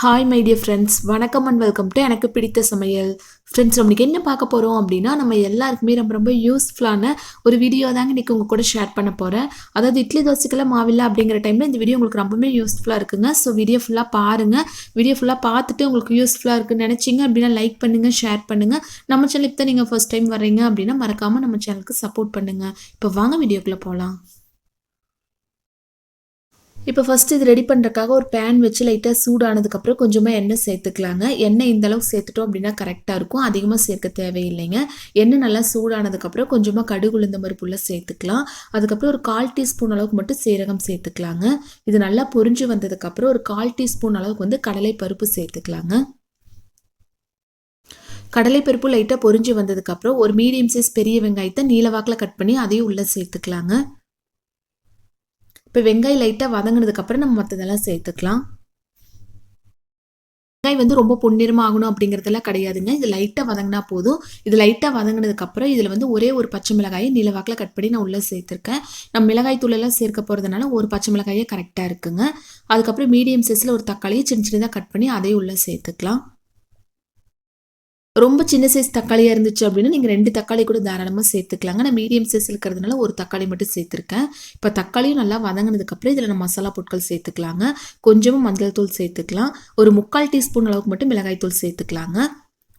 Hi my dear friends வணக்கம் and welcome to எனக்கு பிடித்த சமையல். ஃப்ரெண்ட்ஸ் நம்மளுக்கு என்ன பார்க்க போகிறோம் அப்படின்னா நம்ம எல்லாருக்குமே ரொம்ப ரொம்ப யூஸ்ஃபுல்லான ஒரு வீடியோ தாங்க இன்றைக்கி உங்கள் கூட ஷேர் பண்ண போகிறேன் அதாவது இட்லி தோசைக்கெல்லாம் மாவில்லை அப்படிங்கிற டைமில் இந்த வீடியோ உங்களுக்கு ரொம்பவே யூஸ்ஃபுல்லாக இருக்குங்க. ஸோ வீடியோ ஃபுல்லாக பாருங்கள் வீடியோ ஃபுல்லாக பார்த்துட்டு உங்களுக்கு யூஸ்ஃபுல்லாக இருக்குன்னு நினச்சிங்க அப்படின்னா லைக் பண்ணுங்கள் ஷேர் பண்ணுங்கள் நம்ம சேனலுக்கு தான் நீங்கள் ஃபர்ஸ்ட் டைம் வர்றீங்க அப்படின்னா மறக்காமல் நம்ம சேனலுக்கு சப்போர்ட் பண்ணுங்கள் இப்போ வாங்க வீடியோக்குள்ளே போகலாம் இப்போ ஃபஸ்ட்டு இது ரெடி பண்ணுறக்காக ஒரு பேன் வச்சு லைட்டாக சூடானதுக்கப்புறம் கொஞ்சமாக எண்ணெய் சேர்த்துக்கலாங்க. எண்ணெய் இந்த அளவுக்கு சேர்த்துட்டோம் அப்படின்னா கரெக்டாக இருக்கும். அதிகமாக சேர்க்க தேவையில்லைங்க. எண்ணெய் நல்லா சூடானதுக்கப்புறம் கொஞ்சமாக கடுகு உளுந்த பருப்புள்ள சேர்த்துக்கலாம். அதுக்கப்புறம் ஒரு கால் டீஸ்பூன் அளவுக்கு மட்டும் சீரகம் சேர்த்துக்கலாங்க. இது நல்லா பொரிஞ்சு வந்ததுக்கப்புறம் ஒரு கால் டீஸ்பூன் அளவுக்கு வந்து கடலை பருப்பு சேர்த்துக்கலாங்க. கடலைப்பருப்பு லைட்டாக பொரிஞ்சு வந்ததுக்கப்புறம் ஒரு மீடியம் சைஸ் பெரிய வெங்காயத்தை நீலவாக்கில் கட் பண்ணி அதையும் உள்ளே சேர்த்துக்கலாங்க. இப்போ வெங்காயம் லைட்டாக வதங்கினதுக்கப்புறம் நம்ம மற்றதெல்லாம் சேர்த்துக்கலாம். வெங்காயம் வந்து ரொம்ப பொன்னிறமாக ஆகணும் அப்படிங்கிறதெல்லாம் கிடையாதுங்க. இது லைட்டாக வதங்கினா போதும். இது லைட்டாக வதங்கினதுக்கப்புறம் இதில் வந்து ஒரே ஒரு பச்சை மிளகாயை நிலவாக்கில் கட் பண்ணி நான் உள்ளே சேர்த்துருக்கேன். நம்ம மிளகாய் தூளெல்லாம் சேர்க்க போகிறதுனால ஒரு பச்சை மிளகாயே கரெக்டாக இருக்குங்க. அதுக்கப்புறம் மீடியம் சைஸில் ஒரு தக்காளியை சின்ன சின்னதாக கட் பண்ணி அதையும் உள்ளே சேர்த்துக்கலாம். ரொம்ப சின்ன சைஸ் தக்காளியாக இருந்துச்சு அப்படின்னா நீங்கள் ரெண்டு தக்காளி கூட தாராளமாக சேர்த்துக்கலாங்க. நான் மீடியம் சைஸ் இருக்கிறதுனால ஒரு தக்காளி மட்டும் சேர்த்துருக்கேன். இப்போ தக்காளியும் நல்லா வதங்கினதுக்கப்புறம் இதில் நம்ம மசாலா பொருட்கள் சேர்த்துக்கலாங்க. கொஞ்சமாக மஞ்சள் தூள் சேர்த்துக்கலாம். ஒரு முக்கால் டீஸ்பூன் அளவுக்கு மட்டும் மிளகாய் தூள் சேர்த்துக்கலாங்க.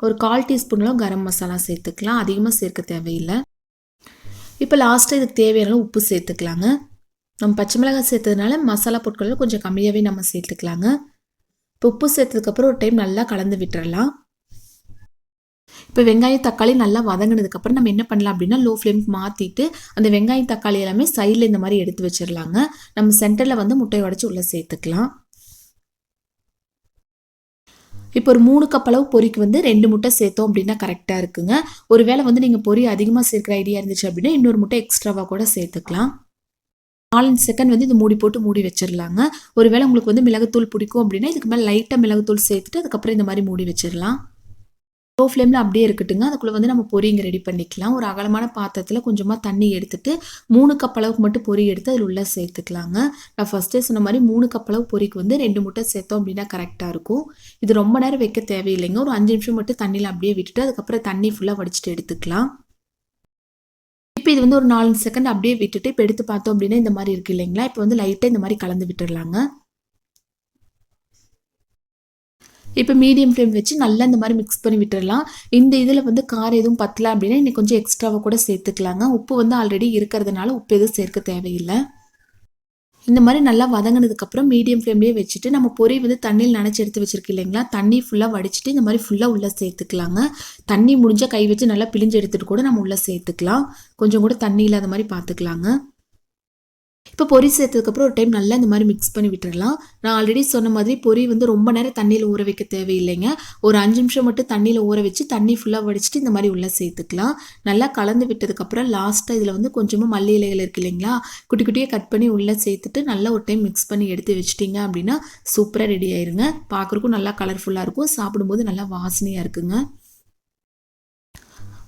ஒரு கால் டீஸ்பூன் அளவு கரம் மசாலா சேர்த்துக்கலாம். அதிகமாக சேர்க்க தேவையில்லை. இப்போ லாஸ்ட்டாக இதுக்கு தேவையான உப்பு சேர்த்துக்கலாங்க. நம்ம பச்சை மிளகாய் சேர்த்ததுனால மசாலா பொருட்கள் கொஞ்சம் கம்மியாகவே நம்ம சேர்த்துக்கலாங்க. இப்போ உப்பு சேர்த்ததுக்கப்புறம் ஒரு டைம் நல்லா கலந்து விட்டுறலாம். இப்போ வெங்காயம் தக்காளி நல்லா வதங்கினதுக்கப்புறம் நம்ம என்ன பண்ணலாம் அப்படின்னா லோ ஃப்ளேம்க்கு மாற்றிட்டு அந்த வெங்காயம் தக்காளி எல்லாமே சைடில் இந்த மாதிரி எடுத்து வச்சிடலாங்க நம்ம சென்டரில் வந்து முட்டையை உடச்சி உள்ளே சேர்த்துக்கலாம். இப்போ ஒரு மூணு கப் அளவு பொரிக்கு வந்து ரெண்டு முட்டை சேர்த்தோம் அப்படின்னா கரெக்டாக இருக்குங்க. ஒருவேளை வந்து நீங்கள் பொரி அதிகமாக சேர்க்குற ஐடியா இருந்துச்சு அப்படின்னா இன்னொரு முட்டை எக்ஸ்ட்ராவாக கூட சேர்த்துக்கலாம். நாலஞ்சு செகண்ட் வந்து இது மூடி போட்டு மூடி வச்சிடலாங்க ஒருவேளை உங்களுக்கு வந்து மிளகுத்தூள் பிடிக்கும் அப்படின்னா இதுக்கு மேலே லைட்டாக மிளகுத்தூள் சேர்த்துட்டு அதுக்கப்புறம் இந்த மாதிரி மூடி வச்சிடலாம் லோ ஃப்ளேமில் அப்படியே இருக்கட்டுங்க. அதுக்குள்ளே வந்து நம்ம பொரி ரெடி பண்ணிக்கலாம். ஒரு அகலமான பாத்திரத்தில் கொஞ்சமாக தண்ணி எடுத்துட்டு மூணு கப் அளவுக்கு மட்டும் பொரி எடுத்து அதில் உள்ளே சேர்த்துக்கலாங்க. நான் ஃபஸ்ட்டே சொன்ன மாதிரி மூணு கப் அளவு பொரிக்கு வந்து ரெண்டு முட்டை சேர்த்தோம் அப்படின்னா கரெக்டாக இருக்கும். இது ரொம்ப நேரம் வைக்க தேவையில்லைங்க. ஒரு அஞ்சு நிமிஷம் மட்டும் தண்ணியில் அப்படியே விட்டுட்டு அதுக்கப்புறம் தண்ணி ஃபுல்லாக வடிச்சிட்டு எடுத்துக்கலாம். இப்போ இது வந்து ஒரு நாலு செகண்ட் அப்படியே விட்டுட்டு இப்போ எடுத்து பார்த்தோம் அப்படின்னா இந்த மாதிரி இருக்குது இல்லைங்களா? இப்போ வந்து லைட்டாக இந்த மாதிரி கலந்து விட்டுடலாங்க இப்போ மீடியம் ஃப்ளேம் வச்சு நல்லா இந்த மாதிரி மிக்ஸ் பண்ணி விட்டுடலாம் இந்த இதில் வந்து காரம் எதுவும் பத்தல அப்படின்னா இன்றைக்கி கொஞ்சம் எக்ஸ்ட்ராவாக கூட சேர்த்துக்கலாங்க. உப்பு வந்து ஆல்ரெடி இருக்கிறதுனால உப்பு எதுவும் சேர்க்க தேவையில்லை. இந்த மாதிரி நல்லா வதங்கினதுக்கப்புறம் மீடியம் ஃப்ளேம்லேயே வச்சுட்டு நம்ம பொரி வந்து தண்ணியில் நினச்சி எடுத்து வச்சிருக்கு இல்லைங்களா? தண்ணி ஃபுல்லாக வடிச்சிட்டு இந்த மாதிரி ஃபுல்லாக உள்ளே சேர்த்துக்கலாங்க. தண்ணி முடிஞ்சால் கை வச்சு நல்லா பிழிஞ்சு எடுத்துகிட்டு கூட நம்ம உள்ளே சேர்த்துக்கலாம். கொஞ்சம் கூட தண்ணி இல்லாத மாதிரி பார்த்துக்கலாங்க. இப்போ பொரி சேர்த்ததுக்கப்புறம் ஒரு டைம் நல்லா இந்த மாதிரி மிக்ஸ் பண்ணி விட்டுடலாம் நான் ஆல்ரெடி சொன்ன மாதிரி பொரி வந்து ரொம்ப நேரம் தண்ணியில் ஊற வைக்க தேவையில்லைங்க. ஒரு அஞ்சு நிமிஷம் மட்டும் தண்ணியில் ஊற வச்சு தண்ணி ஃபுல்லாக வடிச்சிட்டு இந்த மாதிரி உள்ளே சேர்த்துக்கலாம். நல்லா கலந்து விட்டதுக்கப்புறம் லாஸ்ட்டாக இதில் வந்து கொஞ்சமாக மல்லி இலைகள் இருக்கு இல்லைங்களா? குட்டி குட்டியாக கட் பண்ணி உள்ளே சேர்த்துட்டு நல்லா ஒரு டைம் மிக்ஸ் பண்ணி எடுத்து வச்சிட்டிங்க அப்படின்னா சூப்பராக ரெடி ஆயிருங்க. பார்க்குறக்கும் நல்லா கலர்ஃபுல்லாக இருக்கும். சாப்பிடும்போது நல்லா வாசனையாக இருக்குங்க.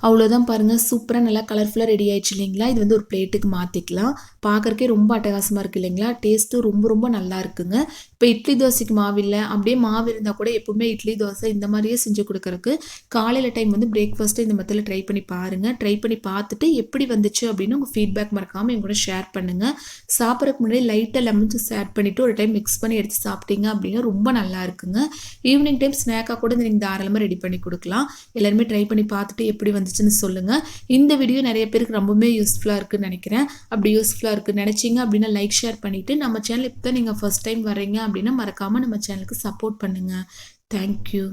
அவ்வளோதான் பாருங்கள் சூப்பராக நல்லா கலர்ஃபுல்லாக ரெடி ஆயிடுச்சு இல்லைங்களா? இது வந்து ஒரு பிளேட்டுக்கு மாற்றிக்கலாம் பார்க்குறக்கே ரொம்ப அட்டகாசமாக இருக்குது இல்லைங்களா? டேஸ்ட்டும் ரொம்ப ரொம்ப நல்லா இருக்குங்க. இப்போ இட்லி தோசைக்கு மாவு இல்லை அப்படியே மாவு இருந்தால் கூட எப்பவுமே இட்லி தோசை இந்த மாதிரியே செஞ்சு கொடுக்குறக்கு காலையில் டைம் வந்து பிரேக்ஃபாஸ்ட்டு இந்த மெத்தில் ட்ரை பண்ணி பாருங்கள் ட்ரை பண்ணி பார்த்துட்டு எப்படி வந்துச்சு அப்படின்னு உங்கள் ஃபீட்பேக் மறக்காமல் என் கூட ஷேர் பண்ணுங்கள் சாப்பிட்றதுக்கு முன்னாடி லைட்டாக லெமன் ஜூஸ் ஆட் பண்ணிவிட்டு ஒரு டைம் மிக்ஸ் பண்ணி எடுத்து சாப்பிட்டீங்க அப்படின்னா ரொம்ப நல்லா இருக்குங்க. ஈவினிங் டைம் ஸ்நாக்காக கூட நீங்கள் தாராளமாக ரெடி பண்ணி கொடுக்கலாம். எல்லாருமே ட்ரை பண்ணி பார்த்துட்டு எப்படி வந்து இருந்துச்சுன்னு சொல்லுங்கள் இந்த வீடியோ நிறைய பேருக்கு ரொம்பவுமே யூஸ்ஃபுல்லாக இருக்குன்னு நினைக்கிறேன். அப்படி யூஸ்ஃபுல்லாக இருக்குது நினச்சிங்க அப்படின்னா லைக் ஷேர் பண்ணிவிட்டு நம்ம சேனல் இப்போ தான் நீங்கள் ஃபஸ்ட் டைம் வரீங்க அப்படின்னா மறக்காமல் நம்ம சேனலுக்கு சப்போர்ட் பண்ணுங்கள் தேங்க்யூ